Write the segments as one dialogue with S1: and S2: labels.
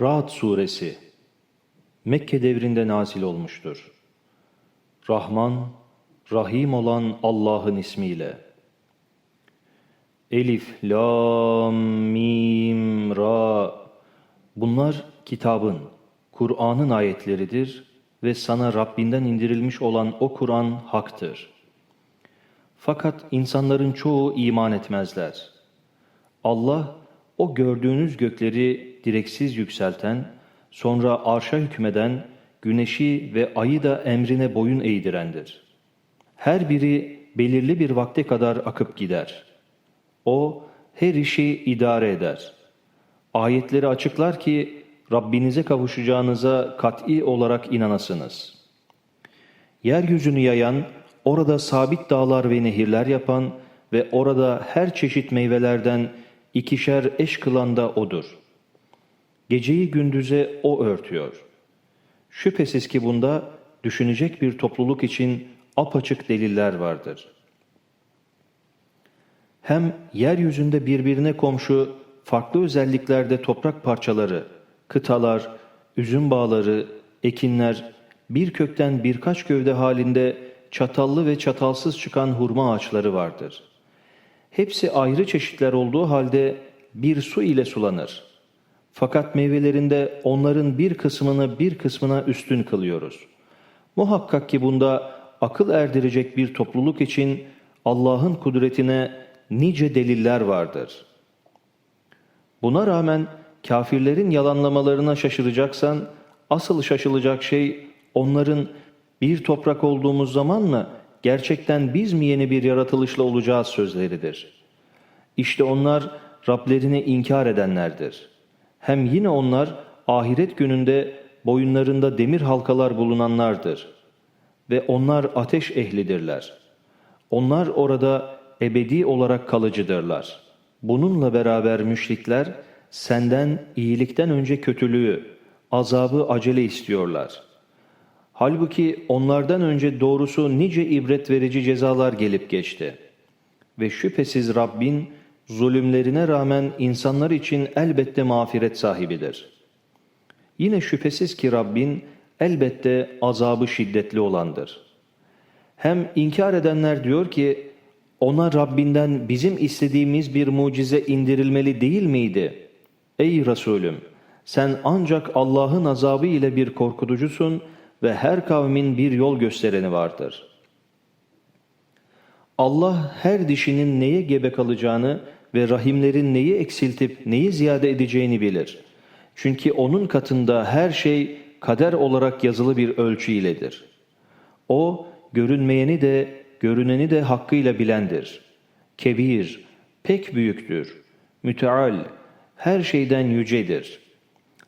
S1: Ra'd suresi Mekke devrinde nazil olmuştur. Rahman, Rahim olan Allah'ın ismiyle. Elif, Lam, Mim, Ra. Bunlar kitabın, Kur'an'ın ayetleridir ve sana Rabbinden indirilmiş olan o Kur'an haktır. Fakat insanların çoğu iman etmezler. Allah o gördüğünüz gökleri direksiz yükselten, sonra arşa hükmeden, güneşi ve ayı da emrine boyun eğdirendir. Her biri belirli bir vakte kadar akıp gider. O her işi idare eder. Ayetleri açıklar ki Rabbinize kavuşacağınıza kat'i olarak inanasınız. Yeryüzünü yayan, orada sabit dağlar ve nehirler yapan ve orada her çeşit meyvelerden ikişer eş kılan da O'dur. Geceyi gündüze O örtüyor. Şüphesiz ki bunda düşünecek bir topluluk için apaçık deliller vardır. Hem yeryüzünde birbirine komşu farklı özelliklerde toprak parçaları, kıtalar, üzüm bağları, ekinler, bir kökten birkaç gövde halinde çatallı ve çatalsız çıkan hurma ağaçları vardır. Hepsi ayrı çeşitler olduğu halde bir su ile sulanır. Fakat meyvelerinde onların bir kısmını bir kısmına üstün kılıyoruz. Muhakkak ki bunda akıl erdirecek bir topluluk için Allah'ın kudretine nice deliller vardır. Buna rağmen kafirlerin yalanlamalarına şaşıracaksan, asıl şaşılacak şey onların bir toprak olduğumuz zaman mı gerçekten biz mi yeni bir yaratılışla olacağız sözleridir. İşte onlar Rablerini inkar edenlerdir. Hem yine onlar ahiret gününde boyunlarında demir halkalar bulunanlardır. Ve onlar ateş ehlidirler. Onlar orada ebedi olarak kalıcıdırlar. Bununla beraber müşrikler senden iyilikten önce kötülüğü, azabı acele istiyorlar. Halbuki onlardan önce doğrusu nice ibret verici cezalar gelip geçti. Ve şüphesiz Rabbin zulümlerine rağmen insanlar için elbette mağfiret sahibidir. Yine şüphesiz ki Rabbin elbette azabı şiddetli olandır. Hem inkar edenler diyor ki, ona Rabbinden bizim istediğimiz bir mucize indirilmeli değil miydi? Ey Resulüm! Sen ancak Allah'ın azabı ile bir korkutucusun ve her kavmin bir yol göstereni vardır. Allah her dişinin neye gebe kalacağını ve rahimlerin neyi eksiltip neyi ziyade edeceğini bilir. Çünkü O'nun katında her şey kader olarak yazılı bir ölçü iledir. O, görünmeyeni de, görüneni de hakkıyla bilendir. Kebir, pek büyüktür. Müteal, her şeyden yücedir.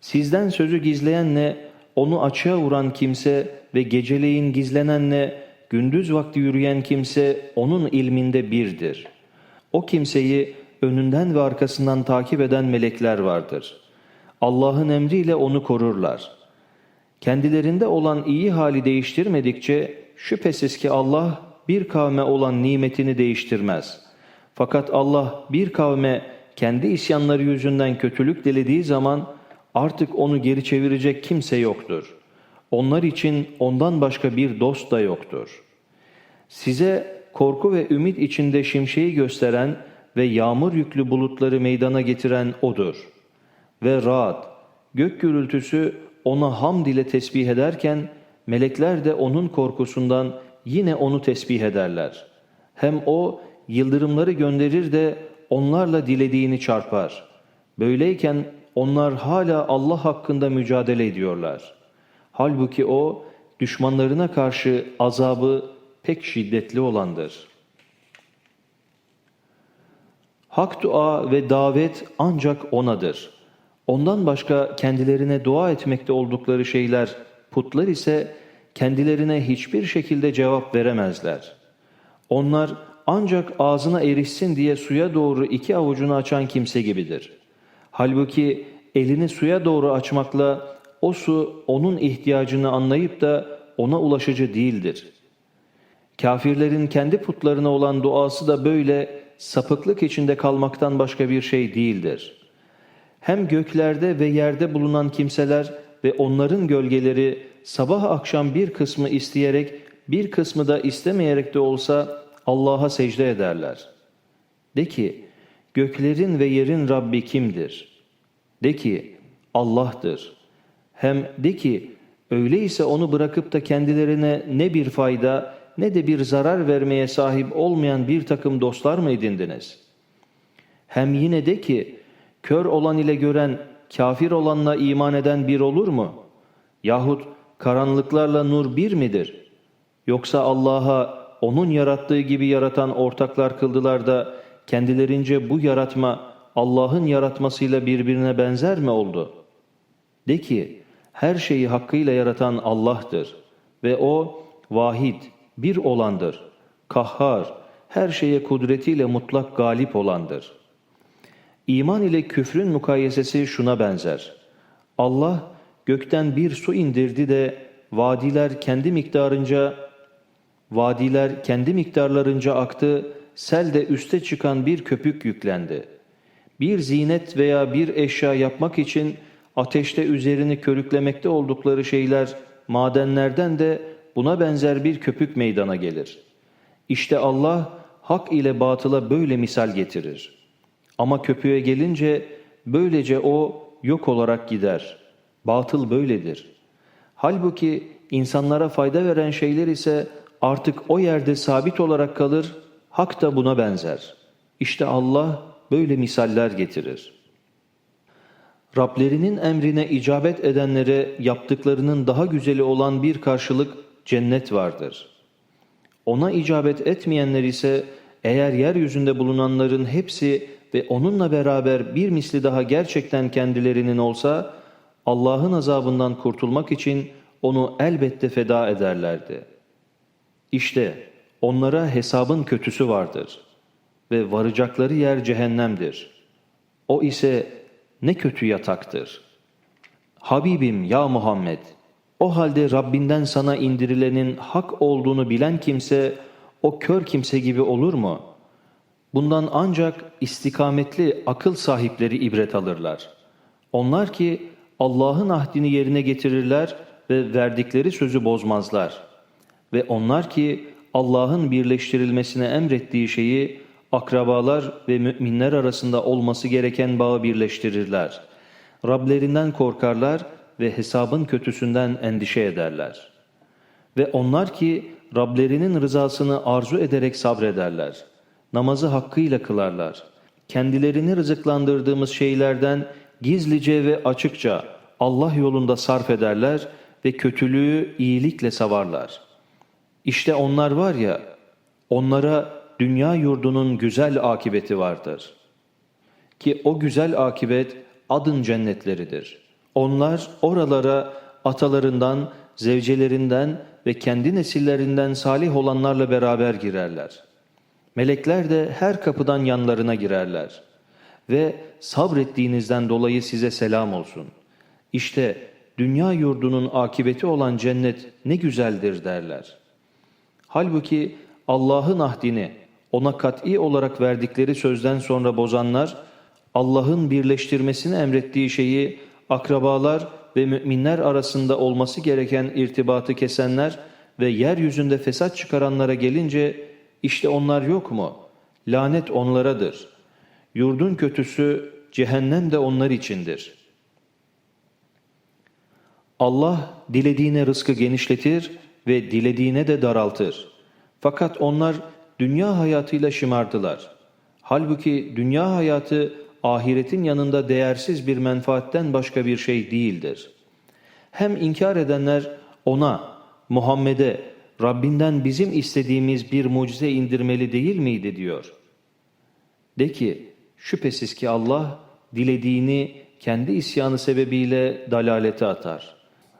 S1: Sizden sözü gizleyenle, onu açığa vuran kimse ve geceleyin gizlenenle, gündüz vakti yürüyen kimse onun ilminde birdir. O kimseyi önünden ve arkasından takip eden melekler vardır. Allah'ın emriyle onu korurlar. Kendilerinde olan iyi hali değiştirmedikçe şüphesiz ki Allah bir kavme olan nimetini değiştirmez. Fakat Allah bir kavme kendi isyanları yüzünden kötülük dilediği zaman artık onu geri çevirecek kimse yoktur. Onlar için ondan başka bir dost da yoktur. Size korku ve ümit içinde şimşeği gösteren ve yağmur yüklü bulutları meydana getiren O'dur. Ve Ra'd, gök gürültüsü ona hamd ile tesbih ederken, melekler de onun korkusundan yine onu tesbih ederler. Hem O, yıldırımları gönderir de onlarla dilediğini çarpar. Böyleyken onlar hala Allah hakkında mücadele ediyorlar. Halbuki O, düşmanlarına karşı azabı pek şiddetli olandır.'' Hak dua ve davet ancak O'nadır. Ondan başka kendilerine dua etmekte oldukları şeyler, putlar ise kendilerine hiçbir şekilde cevap veremezler. Onlar ancak ağzına erişsin diye suya doğru iki avucunu açan kimse gibidir. Halbuki elini suya doğru açmakla o su onun ihtiyacını anlayıp da ona ulaşıcı değildir. Kafirlerin kendi putlarına olan duası da böyle sapıklık içinde kalmaktan başka bir şey değildir. Hem göklerde ve yerde bulunan kimseler ve onların gölgeleri sabah akşam bir kısmı isteyerek bir kısmı da istemeyerek de olsa Allah'a secde ederler. De ki, göklerin ve yerin Rabbi kimdir? De ki, Allah'tır. Hem de ki, öyleyse onu bırakıp da kendilerine ne bir fayda ne de bir zarar vermeye sahip olmayan bir takım dostlar mı edindiniz? Hem yine de ki, kör olan ile gören, kafir olanla iman eden bir olur mu? Yahut karanlıklarla nur bir midir? Yoksa Allah'a onun yarattığı gibi yaratan ortaklar kıldılar da kendilerince bu yaratma Allah'ın yaratmasıyla birbirine benzer mi oldu? De ki her şeyi hakkıyla yaratan Allah'tır ve O vahid, bir olandır, kahhar, her şeye kudretiyle mutlak galip olandır. İman ile küfrün mukayesesi şuna benzer. Allah gökten bir su indirdi de vadiler kendi miktarınca Vadiler kendi miktarlarınca aktı, sel de üste çıkan bir köpük yüklendi. Bir zinet veya bir eşya yapmak için ateşte üzerini körüklemekte oldukları şeyler, madenlerden de buna benzer bir köpük meydana gelir. İşte Allah hak ile batıla böyle misal getirir. Ama köpüğe gelince böylece o yok olarak gider. Batıl böyledir. Halbuki insanlara fayda veren şeyler ise artık o yerde sabit olarak kalır, hak da buna benzer. İşte Allah böyle misaller getirir. Rablerinin emrine icabet edenlere yaptıklarının daha güzeli olan bir karşılık cennet vardır. Ona icabet etmeyenler ise eğer yeryüzünde bulunanların hepsi ve onunla beraber bir misli daha gerçekten kendilerinin olsa, Allah'ın azabından kurtulmak için onu elbette feda ederlerdi.'' İşte onlara hesabın kötüsü vardır ve varacakları yer cehennemdir. O ise ne kötü yataktır. Habibim ya Muhammed, o halde Rabbinden sana indirilenin hak olduğunu bilen kimse, o kör kimse gibi olur mu? Bundan ancak istikametli akıl sahipleri ibret alırlar. Onlar ki Allah'ın ahdini yerine getirirler ve verdikleri sözü bozmazlar.'' Ve onlar ki Allah'ın birleştirilmesine emrettiği şeyi akrabalar ve müminler arasında olması gereken bağı birleştirirler. Rablerinden korkarlar ve hesabın kötüsünden endişe ederler. Ve onlar ki Rablerinin rızasını arzu ederek sabrederler. Namazı hakkıyla kılarlar. Kendilerini rızıklandırdığımız şeylerden gizlice ve açıkça Allah yolunda sarf ederler ve kötülüğü iyilikle savarlar.'' İşte onlar var ya, onlara dünya yurdunun güzel akibeti vardır. Ki o güzel akibet adın cennetleridir. Onlar oralara atalarından, zevcelerinden ve kendi nesillerinden salih olanlarla beraber girerler. Melekler de her kapıdan yanlarına girerler. Ve sabrettiğinizden dolayı size selam olsun. İşte dünya yurdunun akibeti olan cennet ne güzeldir derler.'' Halbuki Allah'ın ahdini ona kat'i olarak verdikleri sözden sonra bozanlar, Allah'ın birleştirmesini emrettiği şeyi akrabalar ve müminler arasında olması gereken irtibatı kesenler ve yeryüzünde fesat çıkaranlara gelince işte onlar yok mu? Lanet onlaradır. Yurdun kötüsü cehennem de onlar içindir. Allah dilediğine rızkı genişletir ve dilediğine de daraltır. Fakat onlar dünya hayatıyla şımardılar. Halbuki dünya hayatı ahiretin yanında değersiz bir menfaatten başka bir şey değildir. Hem inkar edenler ona, Muhammed'e, Rabbinden bizim istediğimiz bir mucize indirmeli değil miydi diyor. De ki, şüphesiz ki Allah dilediğini kendi isyanı sebebiyle dalalete atar.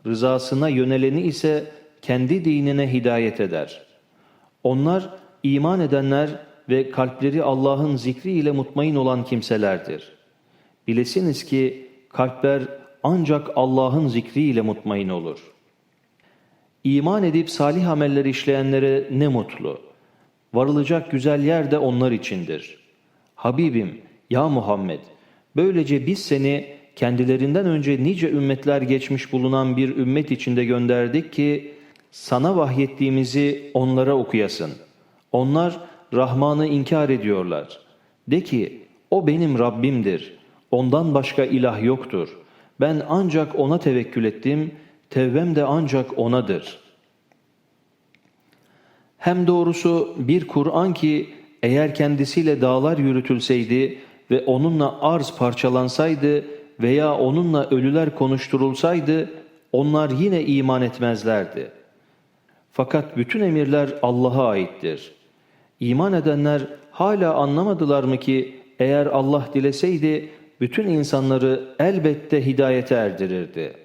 S1: Rızasına yöneleni ise kendi dinine hidayet eder. Onlar iman edenler ve kalpleri Allah'ın zikri ile mutmain olan kimselerdir. Bilesiniz ki kalpler ancak Allah'ın zikri ile mutmain olur. İman edip salih ameller işleyenlere ne mutlu. Varılacak güzel yer de onlar içindir. Habibim, ya Muhammed, Böylece biz seni kendilerinden önce nice ümmetler geçmiş bulunan bir ümmet içinde gönderdik ki sana vahyettiğimizi onlara okuyasın. Onlar Rahman'ı inkar ediyorlar. De ki o benim Rabbimdir. Ondan başka ilah yoktur. Ben ancak ona tevekkül ettim. Tevbem de ancak onadır. Hem doğrusu bir Kur'an ki eğer kendisiyle dağlar yürütülseydi ve onunla arz parçalansaydı veya onunla ölüler konuşturulsaydı onlar yine iman etmezlerdi. Fakat bütün emirler Allah'a aittir. İman edenler hala anlamadılar mı ki eğer Allah dileseydi bütün insanları elbette hidayete erdirirdi.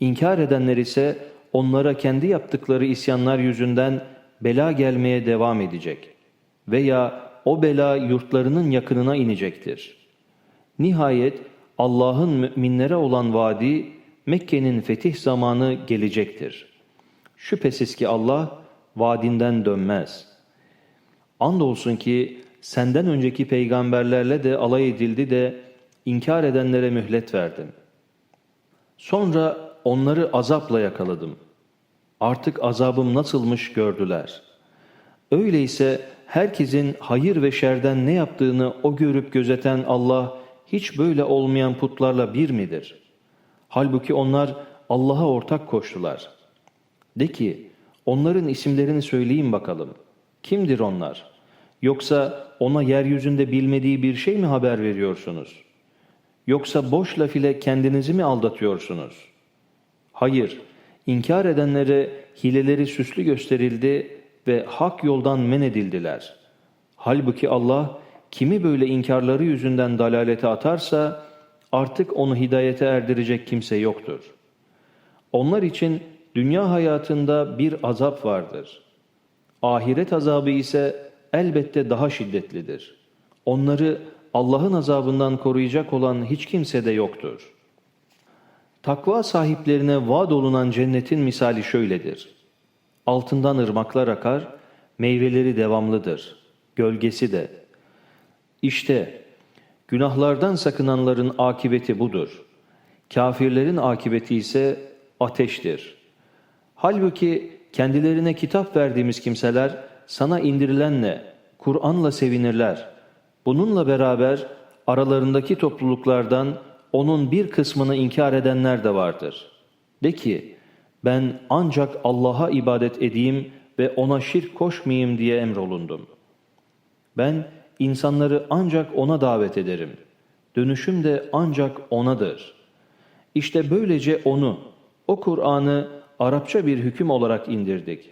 S1: İnkar edenler ise onlara kendi yaptıkları isyanlar yüzünden bela gelmeye devam edecek veya o bela yurtlarının yakınına inecektir. Nihayet Allah'ın müminlere olan vaadi Mekke'nin fetih zamanı gelecektir. Şüphesiz ki Allah vaadinden dönmez. Andolsun ki senden önceki peygamberlerle de alay edildi de inkar edenlere mühlet verdim. Sonra onları azapla yakaladım. Artık azabım nasılmış gördüler. Öyleyse herkesin hayır ve şerden ne yaptığını o görüp gözeten Allah hiç böyle olmayan putlarla bir midir? Halbuki onlar Allah'a ortak koştular. De ki onların isimlerini söyleyin bakalım. Kimdir onlar? Yoksa ona yeryüzünde bilmediği bir şey mi haber veriyorsunuz? Yoksa boş laf ile kendinizi mi aldatıyorsunuz? Hayır, inkar edenlere hileleri süslü gösterildi ve hak yoldan men edildiler. Halbuki Allah kimi böyle inkarları yüzünden dalalete atarsa artık onu hidayete erdirecek kimse yoktur. Onlar için dünya hayatında bir azap vardır. Ahiret azabı ise elbette daha şiddetlidir. Onları Allah'ın azabından koruyacak olan hiç kimse de yoktur. Takva sahiplerine vaad olunan cennetin misali şöyledir. Altından ırmaklar akar, meyveleri devamlıdır, gölgesi de. İşte günahlardan sakınanların akibeti budur. Kafirlerin akibeti ise ateştir. Halbuki kendilerine kitap verdiğimiz kimseler sana indirilenle, Kur'an'la sevinirler. Bununla beraber aralarındaki topluluklardan onun bir kısmını inkar edenler de vardır. De ki, ben ancak Allah'a ibadet edeyim ve ona şirk koşmayayım diye emrolundum. Ben insanları ancak ona davet ederim. Dönüşüm de ancak onadır. İşte böylece onu, o Kur'an'ı Arapça bir hüküm olarak indirdik.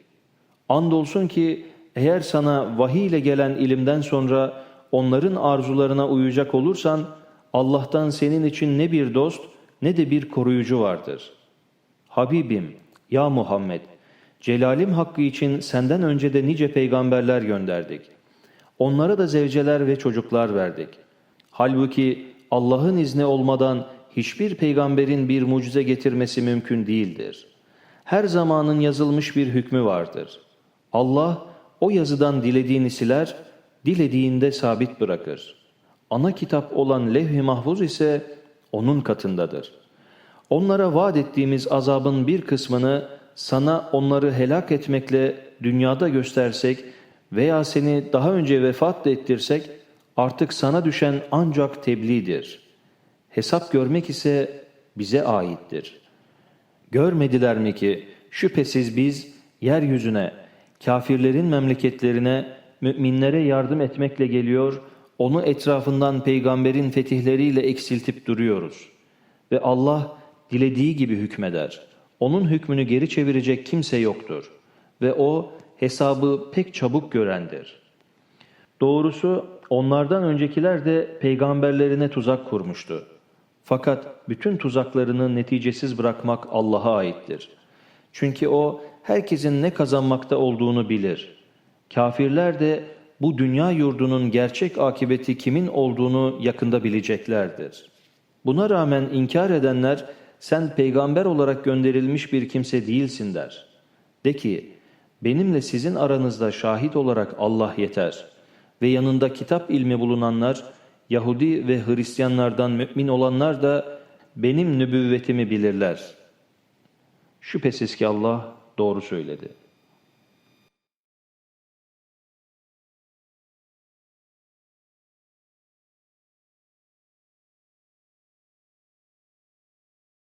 S1: Andolsun ki eğer sana vahiy ile gelen ilimden sonra onların arzularına uyacak olursan Allah'tan senin için ne bir dost ne de bir koruyucu vardır. Habibim, ya Muhammed, celalim hakkı için senden önce de nice peygamberler gönderdik. Onlara da zevceler ve çocuklar verdik. Halbuki Allah'ın izni olmadan hiçbir peygamberin bir mucize getirmesi mümkün değildir. Her zamanın yazılmış bir hükmü vardır. Allah o yazıdan dilediğini siler, dilediğinde sabit bırakır. Ana kitap olan levh-i mahfuz ise onun katındadır. Onlara vaat ettiğimiz azabın bir kısmını sana onları helak etmekle dünyada göstersek veya seni daha önce vefat ettirsek artık sana düşen ancak tebliğdir. Hesap görmek ise bize aittir. Görmediler mi ki şüphesiz biz yeryüzüne, kafirlerin memleketlerine, müminlere yardım etmekle geliyor, onu etrafından peygamberin fetihleriyle eksiltip duruyoruz. Ve Allah dilediği gibi hükmeder. Onun hükmünü geri çevirecek kimse yoktur. Ve o hesabı pek çabuk görendir. Doğrusu onlardan öncekiler de peygamberlerine tuzak kurmuştu. Fakat bütün tuzaklarını neticesiz bırakmak Allah'a aittir. Çünkü O herkesin ne kazanmakta olduğunu bilir. Kafirler de bu dünya yurdunun gerçek akıbeti kimin olduğunu yakında bileceklerdir. Buna rağmen inkar edenler sen peygamber olarak gönderilmiş bir kimse değilsin der. De ki benimle sizin aranızda şahit olarak Allah yeter ve yanında kitap ilmi bulunanlar Yahudi ve Hristiyanlardan mümin olanlar da benim nübüvvetimi bilirler. Şüphesiz ki Allah doğru söyledi.